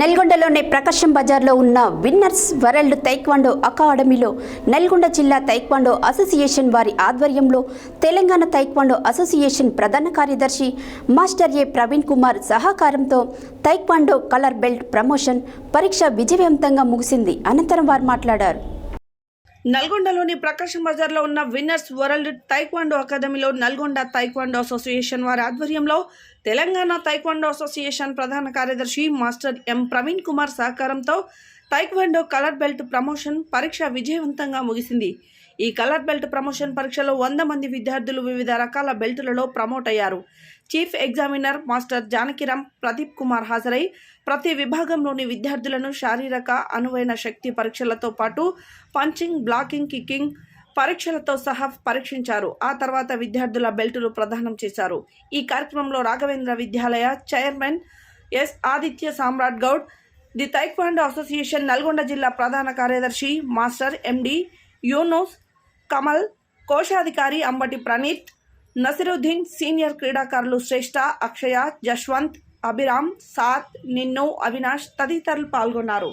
నల్గొండలోని ప్రకాశం బజార్లో ఉన్న winners world taekwondo అకాడమీలో నల్గొండ జిల్లా తైక్వాండో అసోసియేషన్ వారి ఆధ్వర్యంలో తెలంగాణ తైక్వాండో అసోసియేషన్ ప్రధాన కార్యదర్శి మాస్టర్ ఏ ప్రవీణ్ కుమార్ సహకారంతో తైక్వాండో కలర్ బెల్ట్ ప్రమోషన్ పరీక్ష విజయవంతంగా ముగిసింది. అనంతరం వారు మాట్లాడారు. నల్గొండలోని ప్రకాశం బజార్లో ఉన్న విన్నర్స్ వరల్డ్ తైక్వాండో అకాడమీలో నల్గొండ తైక్వాండో అసోసియేషన్ వారి ఆధ్వర్యంలో తెలంగాణ తైక్వాండో అసోసియేషన్ ప్రధాన కార్యదర్శి మాస్టర్ ఎం ప్రవీణ్ కుమార్ సహకారంతో తైక్వాండో కలర్ బెల్ట్ ప్రమోషన్ పరీక్ష విజయవంతంగా ముగిసింది. ఈ కలర్ బెల్ట్ ప్రమోషన్ పరీక్షలో వంద మంది విద్యార్థులు వివిధ రకాల బెల్టులలో ప్రమోట్ అయ్యారు. Chief examiner master Janakiram Pradeep Kumar హాజరై ప్రతి విభాగంలోని విద్యార్థులను శారీరక అనువైన శక్తి పరీక్షలతో పాటు పంచింగ్ బ్లాకింగ్ కిక్కింగ్ పరీక్షలతో సహా పరీక్షించారు. ఆ తర్వాత విద్యార్థుల బెల్టులు ప్రదానం చేశారు. ఈ కార్యక్రమంలో Raghavendra Vidyalaya chairman S Aditya Samrat Goud the taekwondo association Nalgonda జిల్లా ప్రధాన కార్యదర్శి మాస్టర్ ఎండి యూనోస్ కమల్ కోశాధికారి అంబటి ప్రణీత్ నసిరుద్దీన్ సీనియర్ క్రీడాకారులు శ్రేష్ఠ అక్షయ జశ్వంత్ అభిరామ్ సాత్ నిన్ను అవినాష్ తదితరులు పాల్గొన్నారు.